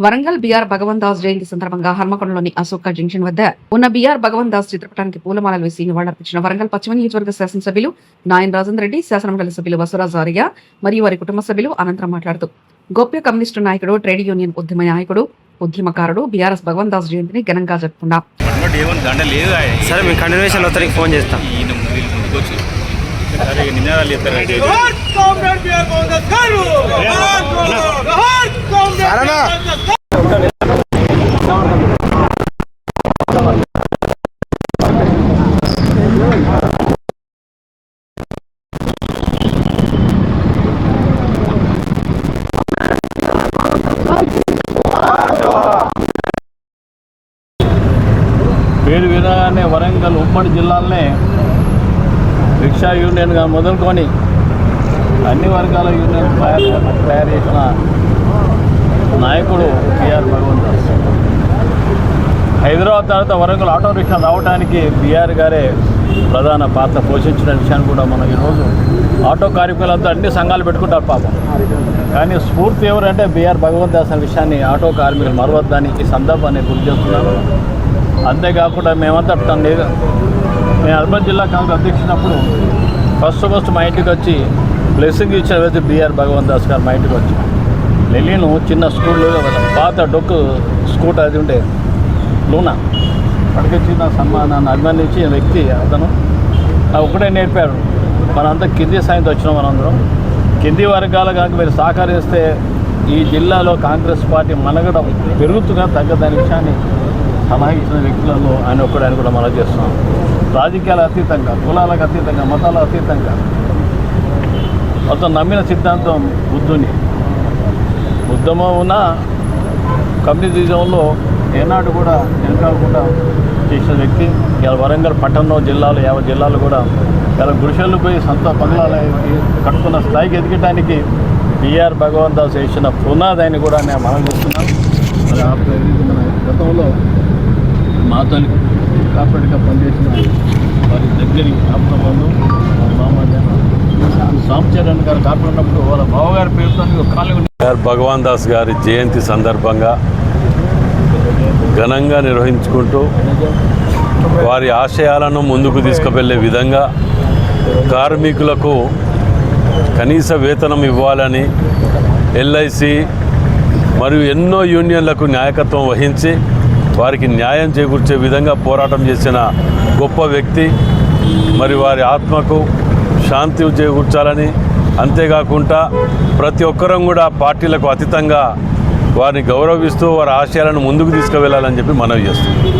Warangal B R Bhagwant Das జయంతి సందర్భంగా హర్మకొండలోని అశోక జంక్షన్ వద్ద ఉన్న బీఆర్ భగవంత్ దాస్ చిత్రపటానికి పూలమాలలు వేసి నివాళులర్పించిన వరంగల్ పశ్చిమ నియోజకవర్గ శాసనసభ్యులు నాయన్ రాజేంద్ర రెడ్డి శాసనమండలి సభ్యులు వసవరాజు ఆర్య మరియు వారి కుటుంబ సభ్యులు అనంతరం మాట్లాడుతూ గొప్ప కమ్యూనిస్టు నాయకుడు ట్రేడ్ యూనియన్ ఉద్యమ నాయకుడు ఉద్యమకారుడు బీఆర్ఎస్ భగవంత్ దాస్ జయంతిని ఘనంగా జరుపుకున్నాం. సరే మేము కంటిన్యూషన్ అతనికి ఫోన్ చేస్తాం. నినాదాలు చెప్తారు పేరు వినగానే వరంగల్ ఉమ్మడి జిల్లాలనే రిక్షా యూనియన్గా మొదలుకొని అన్ని వర్గాల యూనియన్ తయారు తయారు చేసిన నాయకుడు బిఆర్ భగవంత్ దాస్. హైదరాబాద్ తర్వాత వరంగల్ ఆటో రిక్షా రావడానికి బీఆర్ గారే ప్రధాన పాత్ర పోషించిన విషయాన్ని కూడా మనం ఈరోజు ఆటో కార్మికులంతా అన్ని సంఘాలు పెట్టుకుంటారు పాపం. కానీ స్ఫూర్తి ఎవరంటే బీఆర్ భగవంత్ దాస్ అనే విషయాన్ని ఆటో కార్మికులు మరవద్దానికి సందర్భాన్ని గుర్తు చేస్తున్నారు అంతేకాకుండా మేమంతా తన నేను అర్బన్ జిల్లా కాంగ్రెస్ అధ్యక్షునప్పుడు ఫస్ట్ ఫస్ట్ మా ఇంటికి వచ్చి బ్లెస్సింగ్ ఇచ్చిన వ్యక్తి బీఆర్ భగవంత్ దాస్ గారు మా ఇంటికి వచ్చారు. లెలిను చిన్న స్కూల్లో పాత డొక్కు స్కూటర్ అది ఉండే. లూనా. అక్కడికి చిన్న సన్మానాన్ని అభిమానించిన వ్యక్తి అతను. నాకు ఒకటే నేర్పారు. మనంతా కింది సాయంతో వచ్చినాం మనందరం. కింది వర్గాల కనుక మీరు సహకరిస్తే ఈ జిల్లాలో కాంగ్రెస్ పార్టీ మనగడ పెరుగుతుగా తగ్గదని విషయాన్ని సలహా ఇచ్చిన వ్యక్తులలో ఆయన ఒక్కడని కూడా మనం చేస్తున్నాం. రాజకీయాల అతీతంగా కులాలకు అతీతంగా మతాల అతీతంగా. అతను నమ్మిన సిద్ధాంతం బుద్ధుని. బుద్ధమో ఉన్న కమ్యూనిజంలో ఏనాడు కూడా వెనకాలకుండా చేసిన వ్యక్తి ఇలా వరంగల్ పట్టణంలో జిల్లాలు యాభై జిల్లాలు కూడా ఇలా గుడిసెళ్ళు పోయి సొంత పనులు కట్టుకున్న స్థాయికి ఎదగటానికి బిఆర్ భగవంత్ దాస్ చేసిన పునాదాన్ని కూడా నేను మనం చూస్తున్నాను మరి ఆ మన గతంలో మాతో కార్పొరేట్గా పనిచేసిన వారి దగ్గరి ఆప్తబంధు సాంచరణ్ గారు కాపాడినప్పుడు ఉన్నప్పుడు వాళ్ళ బావగారి పేరుతో ఒక భగవాన్ దాస్ గారి జయంతి సందర్భంగా ఘనంగా నిర్వహించుకుంటూ వారి ఆశయాలను ముందుకు తీసుకువెళ్ళే విధంగా కార్మికులకు కనీస వేతనం ఇవ్వాలని ఎల్ఐసి మరియు ఎన్నో యూనియన్లకు నాయకత్వం వహించి వారికి న్యాయం చేకూర్చే విధంగా పోరాటం చేసిన గొప్ప వ్యక్తి. మరి వారి ఆత్మకు శాంతి చేకూర్చాలని అంతేకాకుండా ప్రతి ఒక్కరం కూడా పార్టీలకు అతీతంగా వారిని గౌరవిస్తూ వారి ఆశయాలను ముందుకు తీసుకువెళ్ళాలని చెప్పి మనవి చేస్తుంది